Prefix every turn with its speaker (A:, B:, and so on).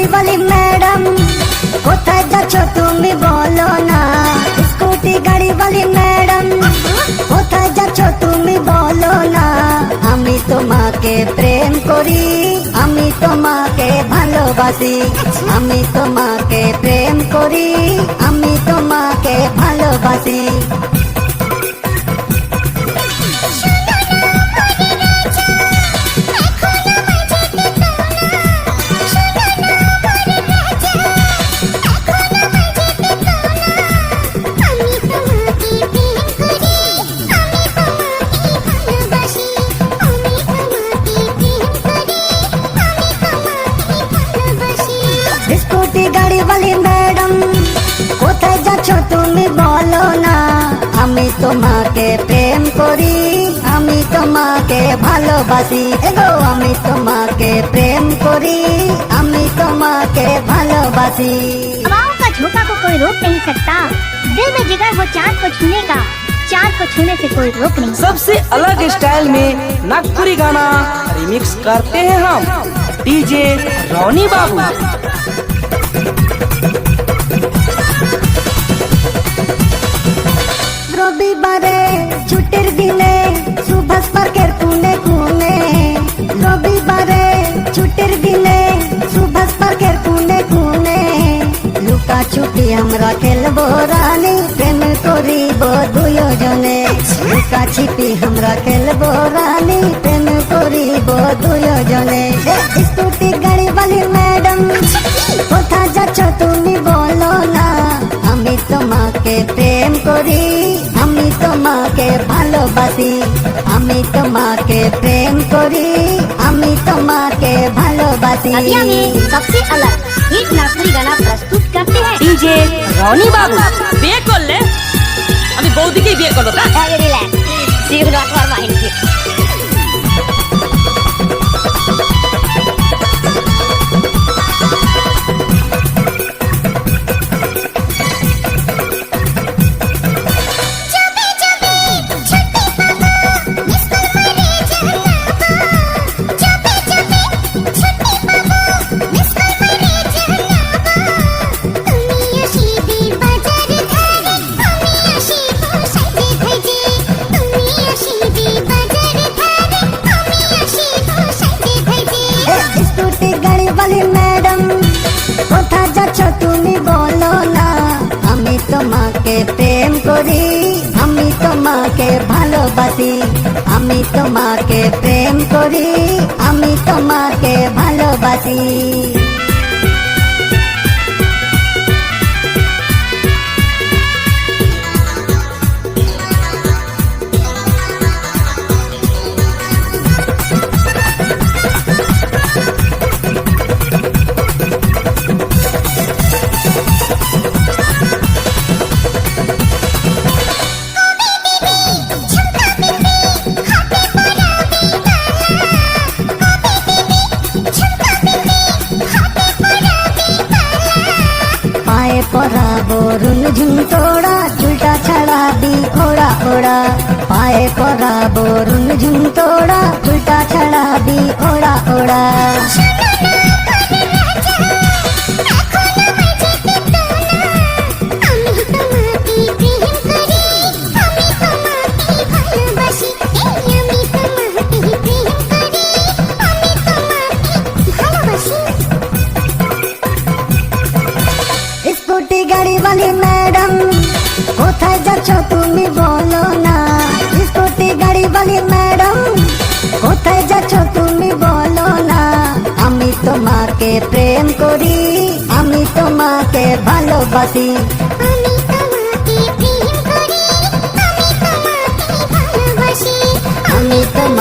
A: গাড়ি বলি ম্যাডাম, কোথায় যাচ্ছ তুমি বলো না। স্কুটি, গাড়ি বলি ম্যাডাম, কোথায় যাচ্ছ তুমি বলো না। আমি তোমাকে প্রেম করি, আমি তোমাকে ভালোবাসি। আমি তোমাকে প্রেম করি, আমি তোমাকে ভালোবাসি। তোমাকে প্রেম করি আমি তোমাকে ভালোবাসি এগো আমি তোমাকে প্রেম করি আমি তোমাকে भालोबासी
B: हवाओं का झोंका को कोई रोक नहीं सकता दिल में जिगर वो चांद को छूने का चांद को छूने से कोई रोक नहीं
C: सबसे अलग स्टाइल में नागपुरी गाना रिमिक्स करते हैं हम डीजे रौनी बाबू
A: রবিবারে ছুটির দিনে সুভাষ পার্কের কোনে কোনে রবিবারে ছুটির দিনে সুভাষ পার্কের কোনে কোনে লুকা ছুটি আমরা খেলবো রানী প্রেম করিব দুজনে লুকা ছিপি আমরা খেলবো রানী প্রেম করিব দুজনে স্কুটি গাড়ি বালি ম্যাডাম কোথা যাচ্ছ তুমি বলো না আমি তোমাকে প্রেম করি আমি তোমাকে ভালোবাসি। আমি তোমাকে প্রেম করি আমি তোমাকে ভালোবাসি।
B: সবচেয়ে আলাদা। হিট নাচনি গানা প্রস্তুত করতে হ্যাঁ।
C: ডিজে রনি বাবু বিয়ে করলে? আমি বৌদিকেই বিয়ে করব
A: রিল্যাক্স তোমাকে ভালোবাসি আমি তোমাকে প্রেম করি আমি তোমাকে ভালোবাসি। পায়ে বরুণ ঝুমতোড়া চুলটা ছাড়া দি ওড়া ওড়া। পায়ে পরাবো রুন বালি ম্যাডাম কোথায় যাচ্ছ তুমি বলো না? স্কুটি গাড়ি বালি ম্যাডাম কোথায় যাচ্ছ তুমি বলো না? আমি তোমাকে প্রেম করি আমি তোমাকে ভালোবাসি। আমি তোমাকে